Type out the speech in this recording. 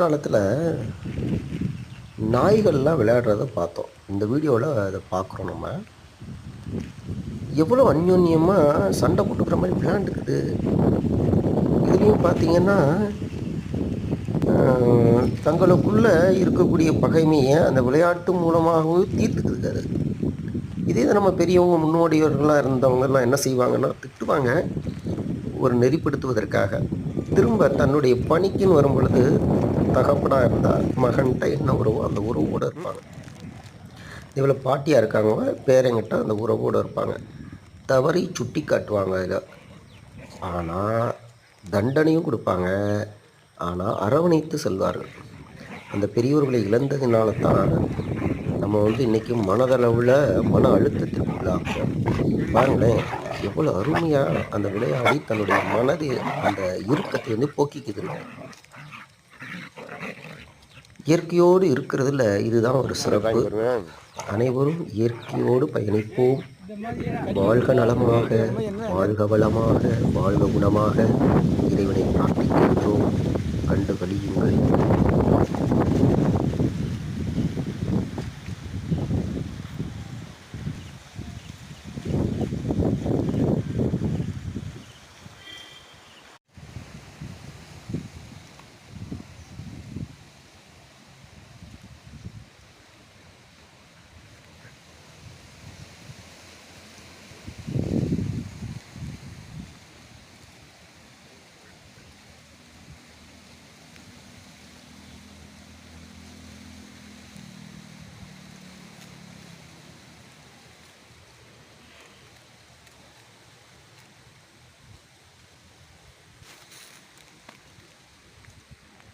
குற்றாலத்தில் நாய்கள்லாம் விளையாடுறத பார்த்தோம். இந்த வீடியோவில் அதை பார்க்குறோம் நம்ம. எவ்வளோ அந்யோன்யமாக சண்டை போட்டுக்கிற மாதிரி விளையாண்டுக்குது. இதுலேயும் பார்த்தீங்கன்னா தங்களுக்குள்ளே இருக்கக்கூடிய பகைமையை அந்த விளையாட்டு மூலமாகவே தீர்த்துக்குது அது. இதே நம்ம பெரியவங்க முன்னோடியவர்களாக இருந்தவங்கெல்லாம் என்ன செய்வாங்கன்னா திட்டுவாங்க. ஒரு நெறிப்படுத்துவதற்காக. திரும்ப தன்னுடைய பணிக்குன்னு வரும் பொழுது தகப்பனாக இருந்தால் மகன்கிட்ட என்ன உறவோ அந்த உறவோடு இருப்பாங்க. இவ்வளோ பாட்டியாக இருக்காங்க பேரங்கிட்ட அந்த உறவோடு இருப்பாங்க. தவறி சுட்டி காட்டுவாங்க அதில் ஆனால் தண்டனையும் கொடுப்பாங்க. ஆனால் அரவணைத்து செல்வார்கள். அந்த பெரியோர்களை இழந்ததினால தான் நம்ம வந்து இன்றைக்கி மனதளவில் மன அழுத்தத்திற்கு உள்ளாகிறோம் பாருங்களேன் எவ்வளோ அருமையாக அந்த விளையாடி தன்னுடைய மனது அந்த இறுக்கத்தை வந்து போக்கிக்குதுங்க இயற்கையோடு இருக்கிறதுல இதுதான் ஒரு சிறப்பு. அனைவரும் இயற்கையோடு பயணிப்போம். வாழ்க நலமாக வாழ்க வளமாக வாழ்க குணமாக. இறைவனை பிரார்த்திக்கின்றோம். கண்டு கழியுங்கள்